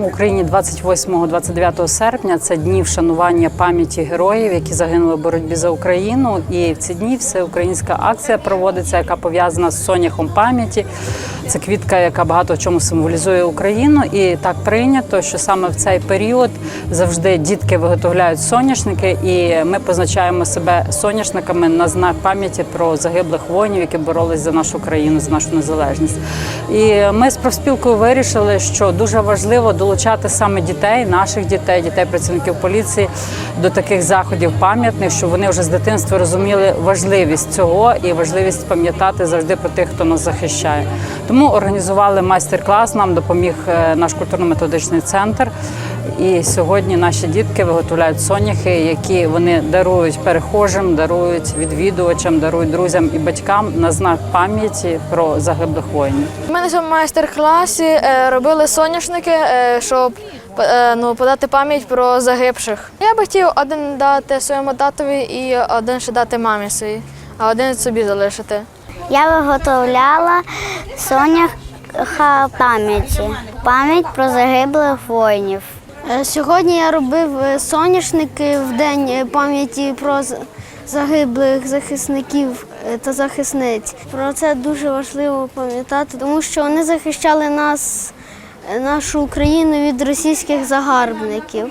В Україні 28-29 серпня це дні вшанування пам'яті героїв, які загинули в боротьбі за Україну. І в ці дні всеукраїнська акція проводиться, яка пов'язана з соняхом пам'яті. Це квітка, яка багато в чому символізує Україну. І так прийнято, що саме в цей період завжди дітки виготовляють соняшники, і ми позначаємо себе соняшниками на знак пам'яті про загиблих воїнів, які боролись за нашу країну, за нашу незалежність. І ми з профспілкою вирішили, що дуже важливо долучати саме дітей, наших дітей, дітей працівників поліції до таких заходів пам'ятних, щоб вони вже з дитинства розуміли важливість цього і важливість пам'ятати завжди про тих, хто нас захищає. Тому організували майстер-клас. Нам допоміг е, наш культурно-методичний центр. І сьогодні наші дітки виготовляють соняхи, які вони дарують перехожим, дарують відвідувачам, дарують друзям і батькам на знак пам'яті про загиблих воїнів. Ми на цьому майстер-класі е, робили соняшники, е, щоб е, ну, подати пам'ять про загибших. Я би хотів один дати своєму татові і один ще дати мамі своїй, а один собі залишити. Я виготовляла соняха пам'яті, пам'ять про загиблих воїнів. Е, Сьогодні я робив е, соняшники в день е, пам'яті про загиблих захисників та захисниць. Про це дуже важливо пам'ятати, тому що вони захищали нас, нашу Україну від російських загарбників.